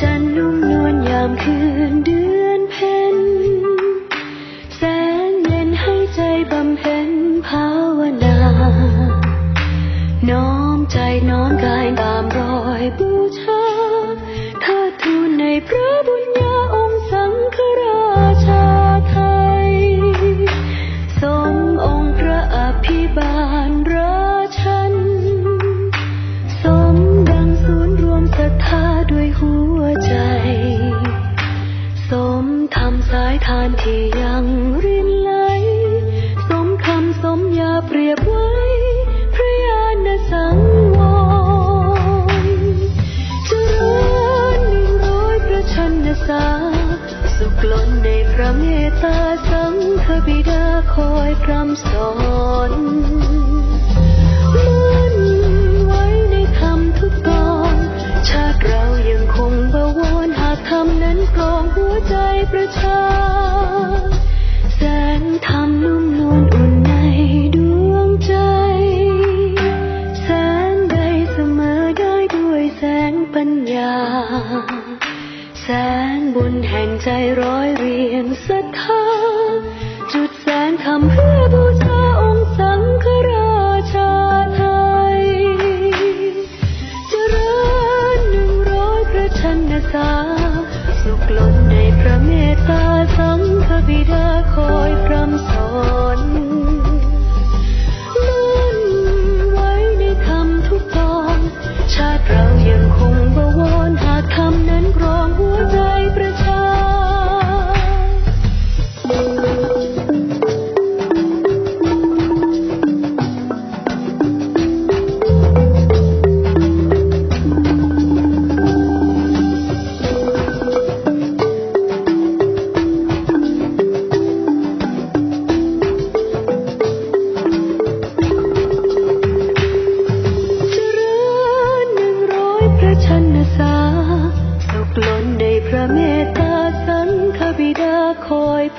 จัน เปรียบไว้พระญาณสังวรเจริญหนึ่งร้อยพระชนสาสุขล้นในพระเมตตาสังฆบิดาคอยพร่ำสอนมั่นไว้ในธรรมทุกตอน ชาติเรายังคงบวรหากธรรมนั้นกรองหัวใจประชา แสงธรรมนุ่มนวล แสงบุญแห่งใจร้อยเรียงศรัทธาจุดแสงคำเพื่อบูชาองค์สังฆราชาไทยเจริญหนึ่งร้อยพระชนสาสุขล้นในพระเมตตาสังฆบิดาคอยพระ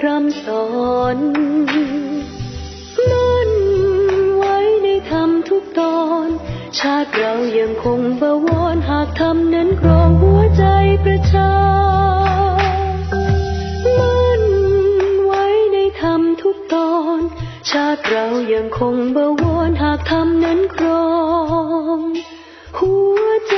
พร่ำสอนมั่นไว้ในธรรมทุกตอน ชาติเรายังคงบวรหากธรรมนั้นครองหัวใจประชามั่นไว้ในธรรมทุกตอน ชาติเรายังคงบวรหากธรรมนั้นครอง หัวใจ